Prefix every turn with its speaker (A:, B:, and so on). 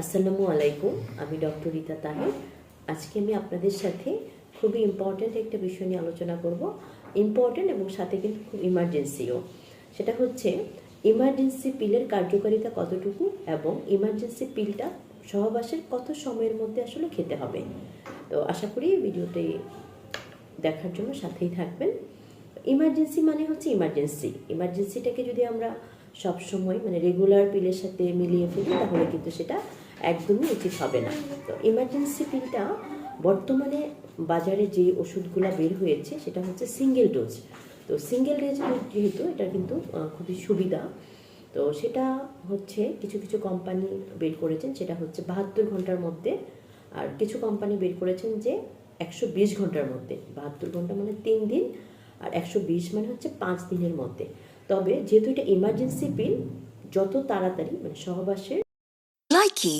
A: আসসালামু আলাইকুম, আমি ডক্টর রীতা তাহের। আজকে আমি আপনাদের সাথে খুবই ইম্পর্ট্যান্ট একটা বিষয় নিয়ে আলোচনা করব। ইম্পর্ট্যান্ট এবং সাথে কিন্তু খুব ইমার্জেন্সিও সেটা হচ্ছে ইমার্জেন্সি পিলের কার্যকারিতা কতটুকু এবং ইমার্জেন্সি পিলটা সহবাসের কত সময়ের মধ্যে আসলে খেতে হবে। তো আশা করি ভিডিওটি দেখার জন্য সাথেই থাকবেন। ইমার্জেন্সি মানে হচ্ছে ইমার্জেন্সি ইমার্জেন্সিটাকে যদি আমরা সব সময় মানে রেগুলার পিলের সাথে মিলিয়ে ফেলি, তাহলে কিন্তু সেটা একদমই উচিত হবে না। তো ইমার্জেন্সি পিলটা বর্তমানে বাজারে যে ওষুধগুলো বের হয়েছে, সেটা হচ্ছে সিঙ্গেল ডোজ তো সিঙ্গেল ডোজ যেহেতু, এটা কিন্তু খুবই সুবিধা। তো সেটা হচ্ছে কিছু কিছু কোম্পানি বের করেছেন, সেটা হচ্ছে বাহাত্তর ঘণ্টার মধ্যে। আর কিছু কোম্পানি বের করেছেন যে একশো বিশ ঘণ্টার মধ্যে। বাহাত্তর ঘণ্টা মানে তিন দিন, আর একশো বিশ মানে হচ্ছে পাঁচ দিনের মধ্যে। তবে যেহেতু এটা ইমার্জেন্সি পিল যত তাড়াতাড়ি মানে সহবাসের
B: Likey